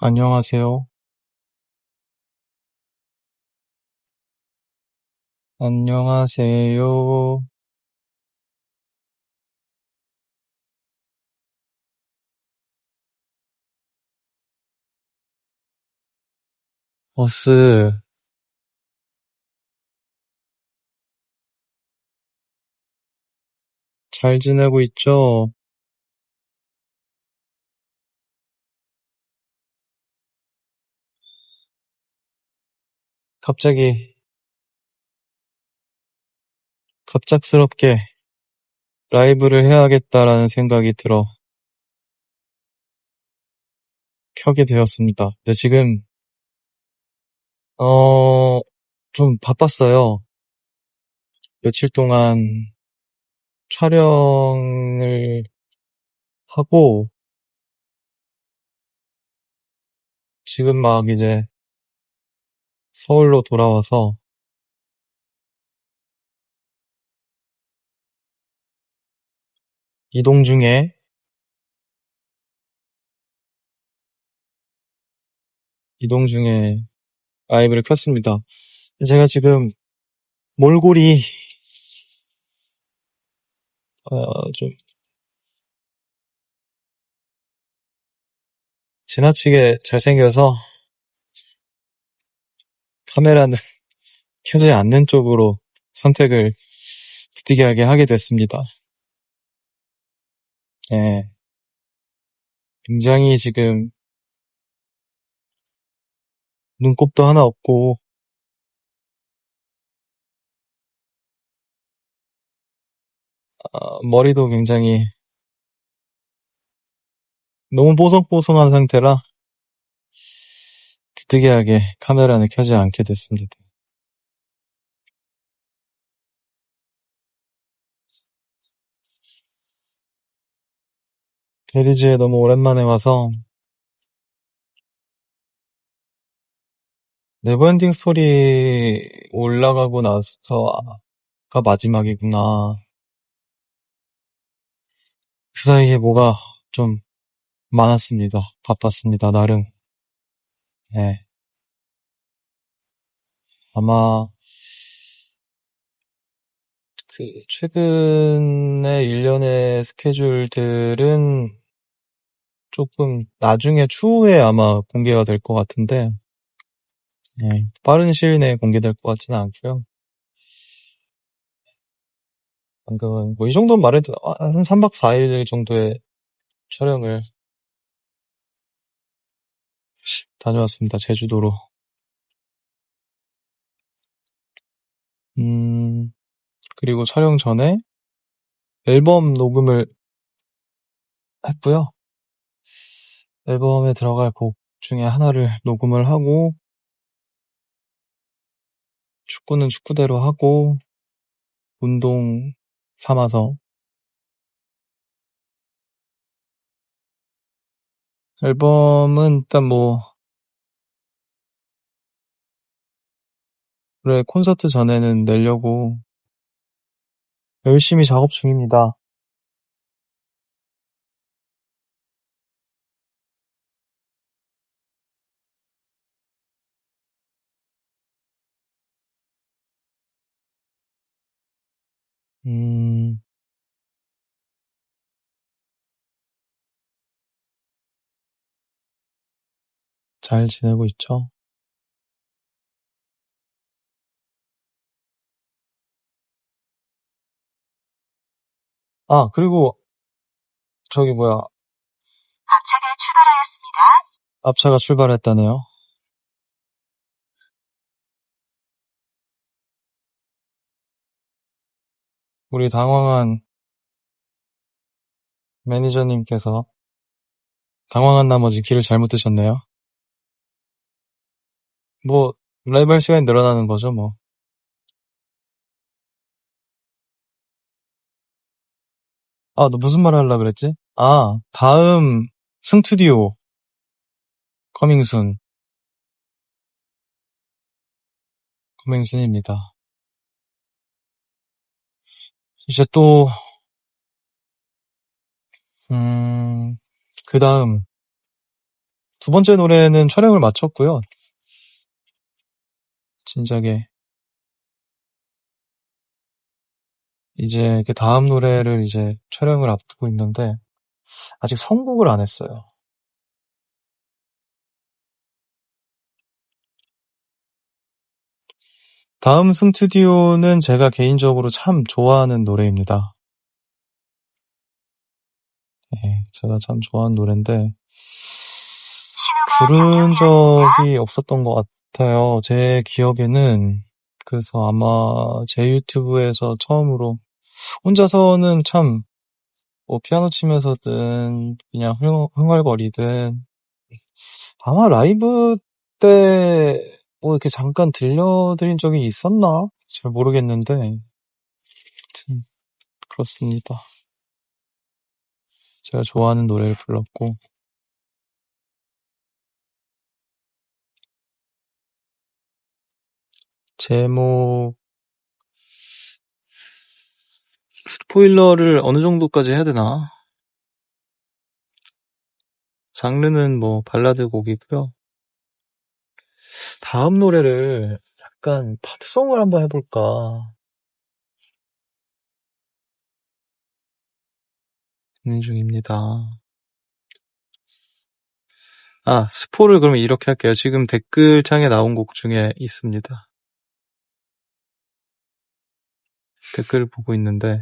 안녕하세요. 안녕하세요. 버스 잘 지내고 있죠? 갑자기 갑작스럽게 라이브를 해야겠다라는 생각이 들어 켜게 되었습니다. 근데 지금 어... 좀 바빴어요. 며칠 동안 촬영을 하고 지금 막 이제 서울로 돌아와서 이동 중에 이동 중에 라이브를 켰습니다. 제가 지금 몰골이 어, 좀 지나치게 잘생겨서 카메라는 켜지 않는 쪽으로 선택을 부득이하게 하게 됐습니다. 예. 굉장히 지금 눈곱도 하나 없고 어, 머리도 굉장히 너무 뽀송뽀송한 상태라 부득이하게 카메라는 켜지 않게 됐습니다. 베리즈에 너무 오랜만에 와서 네버엔딩 스토리 올라가고 나서가 마지막이구나. 그 사이에 뭐가 좀 많았습니다. 바빴습니다, 나름. 예. 아마 그 최근의 일련의 스케줄들은 조금 나중에 추후에 아마 공개가 될 것 같은데 예, 빠른 시일 내에 공개될 것 같지는 않고요. 방금 뭐 이 정도는 말해도 아, 한 3박 4일 정도의 촬영을 다녀왔습니다. 제주도로. 음, 그리고 촬영 전에 앨범 녹음을 했고요. 앨범에 들어갈 곡 중에 하나를 녹음을 하고 축구는 축구대로 하고 운동 삼아서 앨범은 일단 뭐 그래 콘서트 전에는 내려고 열심히 작업 중입니다. 음, 잘 지내고 있죠? 아, 그리고 저기 뭐야 앞차가 출발하였습니다. 앞차가 출발했다네요. 우리 당황한 매니저님께서 당황한 나머지 길을 잘못 드셨네요. 뭐 라이브 할 시간이 늘어나는 거죠, 뭐. 아, 너 무슨 말 하려고 그랬지? 아, 다음 승투디오 커밍순 커밍순입니다. 이제 또 음, 그 다음 두 번째 노래는 촬영을 마쳤고요. 진작에. 이제 그 다음 노래를 이제 촬영을 앞두고 있는데, 아직 선곡을 안 했어요. 다음 스튜디오는 제가 개인적으로 참 좋아하는 노래입니다. 예, 제가 참 좋아하는 노래인데, 부른. 적이 없었던 것 같아요. 제 기억에는. 그래서 아마 제 유튜브에서 처음으로 혼자서는 참 뭐 피아노 치면서든 그냥 흥, 흥얼거리든 아마 라이브 때 뭐 이렇게 잠깐 들려드린 적이 있었나? 잘 모르겠는데 그렇습니다. 제가 좋아하는 노래를 불렀고 제목 스포일러를 어느 정도까지 해야 되나? 장르는 뭐 발라드 곡이고요. 다음 노래를 약간 팝송을 한번 해볼까 고민 중입니다. 아, 스포를 그러면 이렇게 할게요. 지금 댓글창에 나온 곡 중에 있습니다. 댓글을 보고 있는데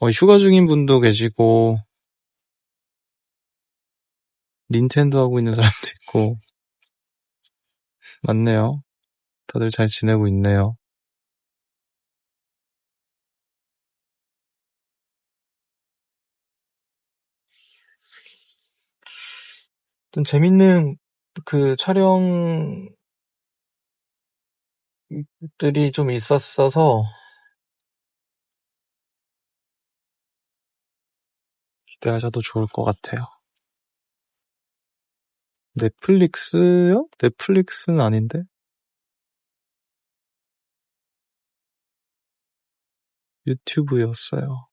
어, 휴가 중인 분도 계시고 닌텐도 하고 있는 사람도 있고 맞네요. 다들 잘 지내고 있네요. 좀 재밌는 그 촬영들이 좀 있었어서 기대하셔도 좋을 것 같아요. 넷플릭스요? 넷플릭스는 아닌데? 유튜브였어요.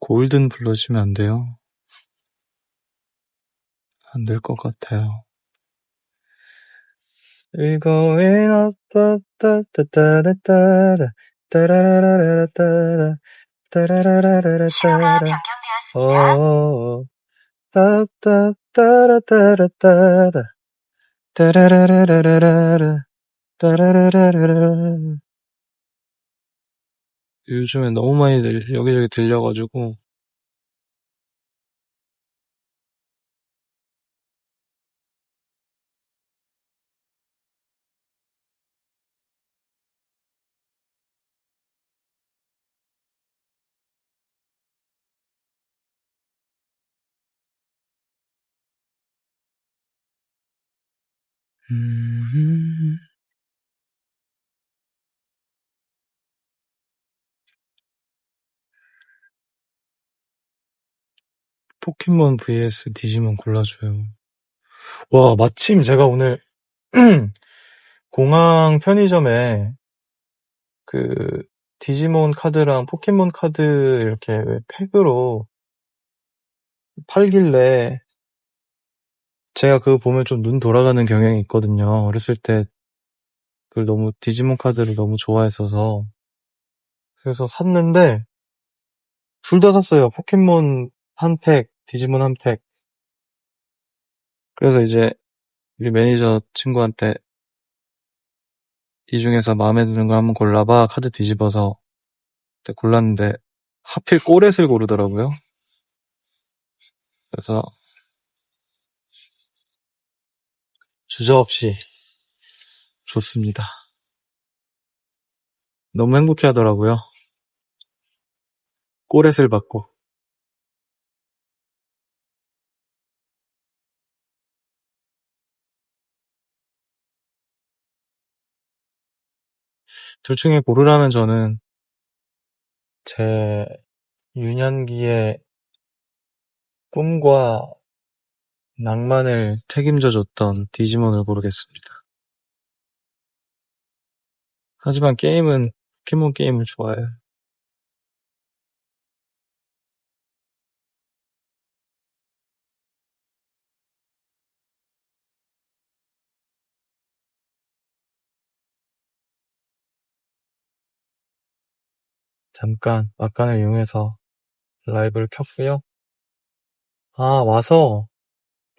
골든 불러주시면 안 돼요? 안 될 것 같아요. We're going up, da, 따라라라라따라, 따라라라라따라. 어, 답, 답, 따라따라따라, 따라라라라라라, 따라라라라라. 요즘에 너무 많이 들, 여기저기 들려가지고, 음, 포켓몬 vs 디지몬 골라줘요. 와, 마침 제가 오늘, 공항 편의점에, 그, 디지몬 카드랑 포켓몬 카드 이렇게 왜 팩으로 팔길래, 제가 그거 보면 좀 눈 돌아가는 경향이 있거든요. 어렸을 때, 그걸 너무, 디지몬 카드를 너무 좋아했어서. 그래서 샀는데, 둘 다 샀어요. 포켓몬 한 팩, 디지몬 한 팩. 그래서 이제, 우리 매니저 친구한테, 이 중에서 마음에 드는 걸 한번 골라봐. 카드 뒤집어서. 골랐는데, 하필 꼬렛을 고르더라고요. 그래서, 주저없이, 좋습니다. 너무 행복해 하더라고요. 꼬렛을 받고. 둘 중에 고르라면 저는 제 유년기의 꿈과 낭만을 책임져 줬던 디지몬을 고르겠습니다. 하지만 게임은 포켓몬 게임을 좋아해요. 잠깐 막간을 이용해서 라이브를 켰고요. 아, 와서,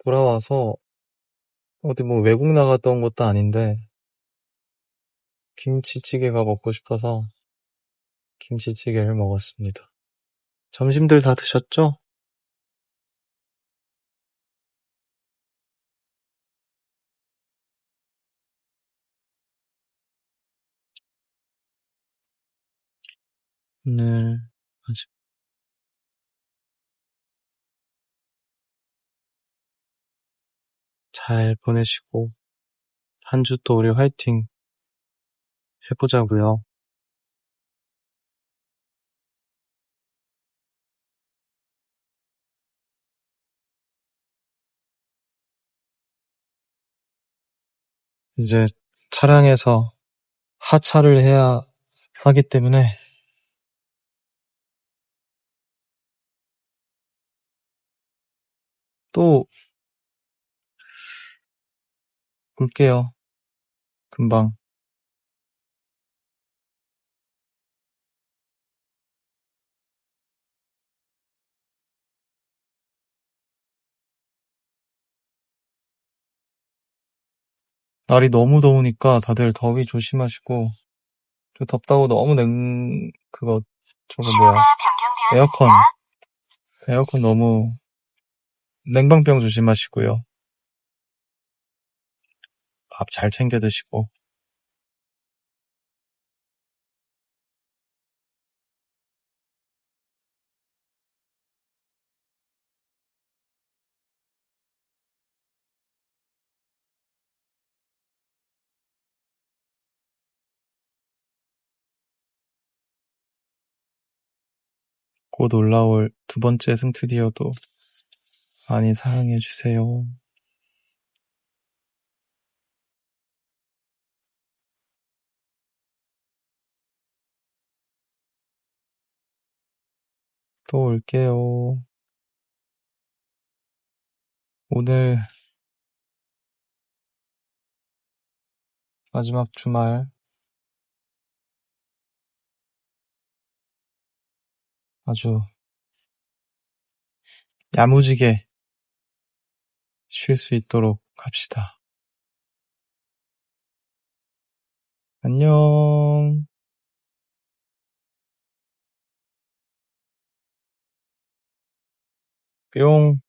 돌아와서, 어디 뭐 외국 나갔던 것도 아닌데, 김치찌개가 먹고 싶어서 김치찌개를 먹었습니다. 점심들 다 드셨죠? 오늘 아직 잘 보내시고 한 주 또 우리 화이팅 해보자고요. 이제 차량에서 하차를 해야 하기 때문에 또 올게요. 금방. 날이 너무 더우니까 다들 더위 조심하시고 저 덥다고 너무 냉 그거 저거 뭐야 에어컨. 에어컨 너무 냉방병 조심하시고요. 밥 잘 챙겨 드시고 곧 올라올 두 번째 승트디어도 많이 사랑해 주세요. 또 올게요. 오늘 마지막 주말 아주 야무지게 쉴 수 있도록 합시다. 안녕. 뿅.